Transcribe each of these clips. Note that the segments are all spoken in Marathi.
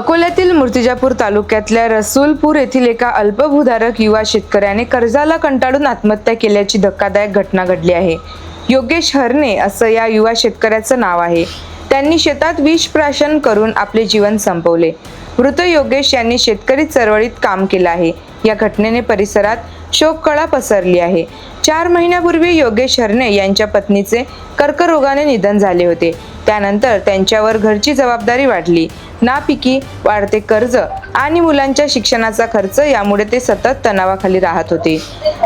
अकोल्यातील मूर्तिजापूर तालुक्यातल्या रसूलपूर येथील एका अल्पभूधारक युवा शेतकऱ्याने कर्जाला कंटाळून आत्महत्या केल्याची धक्कादायक घटना घडली आहे. योगेश हरणे असं या युवा शेतकऱ्याचं नाव आहे. त्यांनी शेतात विष प्राशन करून आपले जीवन संपवले. मृत योगेश यांनी शेतकरी चळवळीत काम केलं आहे. या घटनेने परिसरात शोककळा पसरली आहे. चार महिन्यापूर्वी योगेश हरणे यांच्या पत्नीचे कर्करोगाने निधन झाले होते. त्यानंतर त्यांच्यावर घरची जबाबदारी वाढली. नापिकी वाढते कर्ज आणि मुलांच्या शिक्षणाचा खर्च यामुळे ते सतत तणावाखाली राहत होते.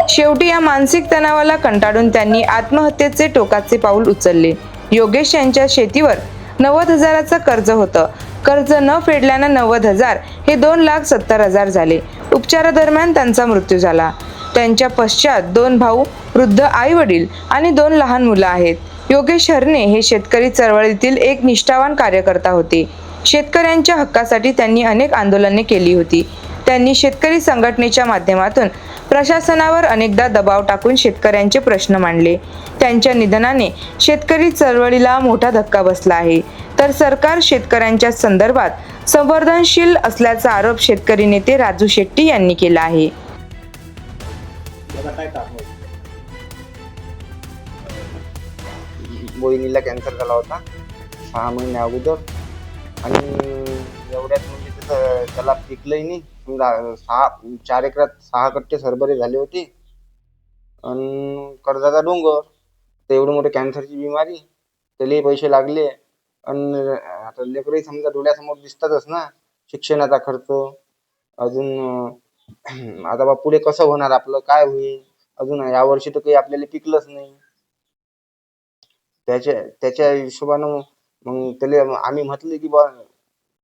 शेवटी या मानसिक तणावाला कंटाळून त्यांनी आत्महत्येचे टोकाचे पाऊल उचलले. योगेश यांच्या शेतीवर नव्वद हजाराचं कर्ज होतं. कर्ज न फेडल्यानं नव्वद हजार हे दोन लाख सत्तर हजार झाले. उपचारादरम्यान त्यांचा मृत्यू झाला. त्यांच्या पश्चात दोन भाऊ वृद्ध आई वडील आणि दोन लहान मुलं आहेत. योगेश हरणे हे शेतकरी चळवळीतील एक निष्ठावान कार्यकर्ता होते. शेतकऱ्यांच्या हक्कासाठी त्यांनी अनेक आंदोलने केली होती. त्यांनी शेतकरी संघटनेच्या माध्यमातून प्रशासनावर अनेकदा दबाव टाकून शेतकऱ्यांचे प्रश्न मांडले. त्यांच्या निधनाने शेतकरी चळवळीला मोठा धक्का बसला आहे. तर सरकार शेतकऱ्यांच्या संदर्भात संवर्धनशील असल्याचा आरोप शेतकरी नेते राजू शेट्टी यांनी केला आहे. मोहिनीला कॅन्सर झाला होता. सहा महिने अगोदर आणि एवढ्यात म्हणजे त्याचं त्याला पिकलंही नाही. समजा सहा चार एकरात सहा कट्टे सरबरे झाले होते. आणि कर्जाचा डोंगर तर एवढी मोठी कॅन्सरची बिमारी त्यालाही पैसे लागले. आणि आता लेकरही समजा डोळ्यासमोर दिसतातच ना शिक्षणाचा खर्च. अजून आता बा पुढे कसं होणार आपलं काय होईल? अजून यावर्षी तर काही आपल्याला पिकलंच नाही. त्याच्या त्याच्या हिशोबानं मग त्याला आम्ही म्हटलं की बा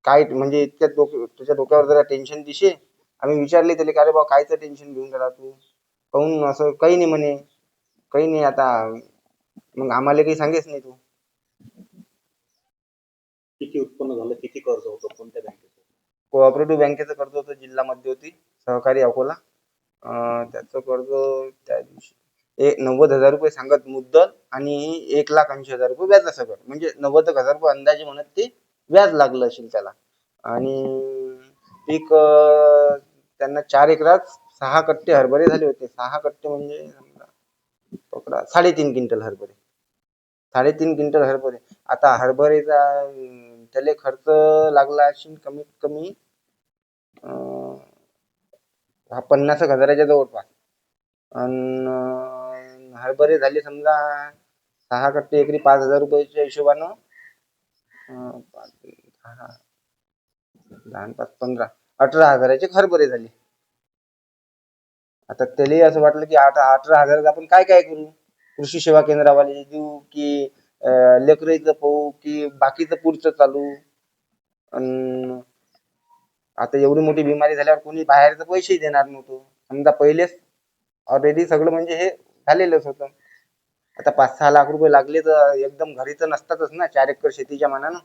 काय म्हणजे इतक्या डोक त्याच्या डोक्यावर जरा टेन्शन दिसे आम्ही विचारले त्याला का रे बा कायचं टेन्शन घेऊन राहिला तू. काहून असं काही नाही म्हणे. काही नाही आता. मग आम्हाला काही सांगेच नाही तू. किती उत्पन्न झालं किती कर्ज होतं कोणत्या बँकेचं? कोऑपरेटिव्ह बँकेचं कर्ज होतं जिल्हा मध्यवर्ती सहकारी अकोला. अं, त्याचं कर्ज त्या दिवशी एक नव्वद हजार रुपये सांगत मुद्दल आणि एक लाख ऐंशी हजार रुपये व्याज सगळं. म्हणजे नव्वद हजार रुपये अंदाजे म्हणत ते व्याज लागलं असेल त्याला. आणि पीक त्यांना चार एकरात सहा कट्टे हरभरे झाले होते. सहा कट्टे म्हणजे पकडा साडेतीन क्विंटल हरभरे. साडेतीन क्विंटल हरभरे. आता हरभरेचा त्याला खर्च लागला असेल कमीत कमी हा पन्नास एक हजाराच्या जवळपास. आणि हरभरे झाले समजा सहा कट्टे एकरी पाच हजार रुपयाच्या हिशोबानं. लहान पाच, पंधरा. अठरा हजाराचे हरभरे झाले. आता त्यालाही असं वाटलं की आठ अठरा हजारात आपण काय काय करू? कृषी सेवा केंद्रावाले देऊ की लेकरीचं पाहू की बाकीचं पुढचं चालू? अन आता एवढी मोठी बिमारी झाल्यावर कोणी बाहेरचं पैसेही देणार नव्हतो. समजा पहिलेच ऑलरेडी सगळं म्हणजे हे झालेलंच होतं. आता पाच सहा लाख रुपये लागले तर एकदम घरी तर नसतातच ना चार एकर शेतीच्या मानानं.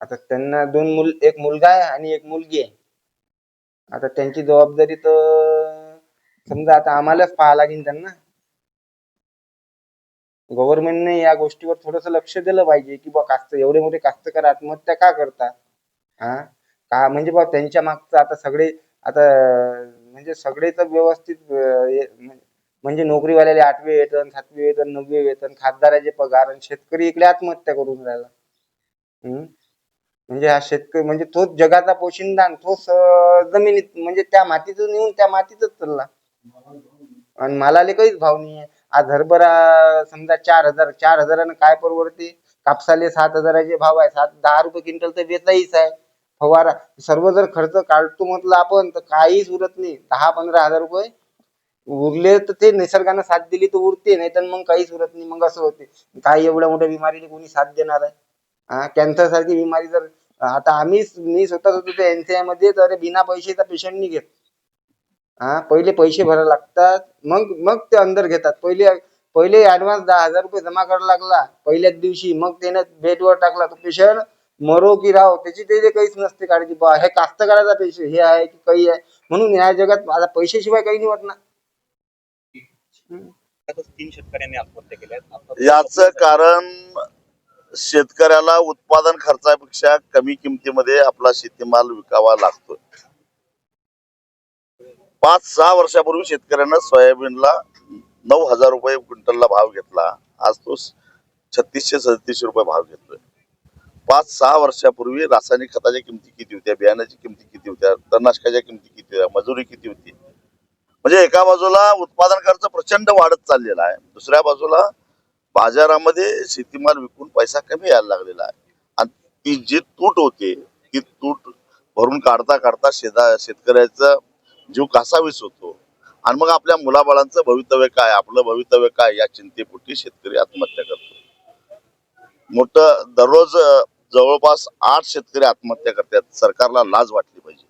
आता त्यांना दोन मुल एक मुलगा आहे आणि एक मुलगी आहे. आता त्यांची जबाबदारी तर समजा आता आम्हालाच पाहा लागेल त्यांना. गव्हर्नमेंटने या गोष्टीवर थोडस लक्ष दिलं पाहिजे की बा कास्त एवढे मोठे कास्तकार आत्महत्या का करतात? हा? का म्हणजे बा त्यांच्या मागचं आता सगळे आता म्हणजे सगळे तर व्यवस्थित म्हणजे नोकरीवाल्याले आठवे वेतन सातवे वेतन नववे वेतन खासदाराचे पगार आणि शेतकरी इकडे आत्महत्या करून राहिला. म्हणजे हा शेतकरी म्हणजे तोच जगाचा पोशिंदा तोच जमिनीत म्हणजे त्या मातीतून येऊन त्या मातीतच चालला. आणि मालाले काहीच भाव नाहीये. आज हरभरा समजा चार हजार चार हजारानं काय परवडते? कापसाले सात हजाराचे भाव आहे. सात दहा रुपये क्विंटल तर वेचाईच आहे. फवारा सर्व जर खर्च काढतो म्हटलं आपण तर काहीच उरत नाही. दहा पंधरा हजार रुपये उरले तर ते निसर्गानं साथ दिली तर उरते नाही तर मग काहीच उरत नाही. मग असं होते. काही एवढ्या मोठ्या बिमारीला कोणी साथ देणार आहे? हा कॅन्सर सारखी बिमारी जर आता आम्ही मी स्वतः होतो त्या एनसीआयमध्ये तर बिना पैशाचा पेशंट नाही घेत. हा पहिले पैसे भरायला लागतात मग मग ते अंदर घेतात. पहिले पहिले ऍडव्हान्स दहा हजार रुपये जमा करायला लागला पहिल्याच दिवशी मग त्याने बेडवर टाकला तो पेशंट मरो की राहो त्याची त्याची काहीच नसते काळजी. बा हे कास्तकाराचा पैसे हे आहे की काही आहे? म्हणून या जगात आता पैशाशिवाय काही नाही वाटणार. त्यातच तीन शेतकऱ्यांनी आत्महत्या केल्या आहेत. आता- याचं कारण शेतकऱ्याला उत्पादन खर्चापेक्षा कमी किमतीमध्ये आपला शेतीमाल विकावा लागतोय. पाच सहा वर्षापूर्वी शेतकऱ्यानं सोयाबीनला नऊ हजार रुपये क्विंटलला भाव घेतला. आज तो छत्तीसशे सदतीसशे रुपये भाव घेतोय. पाच सहा वर्षापूर्वी रासायनिक खताच्या किमती किती होत्या बियाण्याची किमती किती होत्या तणनाशकाच्या किमती किती होत्या मजुरी किती होती? म्हणजे एका बाजूला उत्पादन खर्च प्रचंड वाढत चाललेला आहे. दुसऱ्या बाजूला बाजारामध्ये शेतीमाल विकून पैसा कमी यायला लागलेला आहे. आणि ती जी तूट होते ती तूट भरून काढता काढता शेता शेतकऱ्याचा जीव कासावीस होतो. आणि मग आपल्या मुलाबाळांचं भवितव्य काय? आपलं भवितव्य काय? या चिंतेपोटी शेतकरी आत्महत्या करतो. मोठं दररोज जवळपास आठ शेतकरी आत्महत्या करतात. सरकारला लाज वाटली पाहिजे.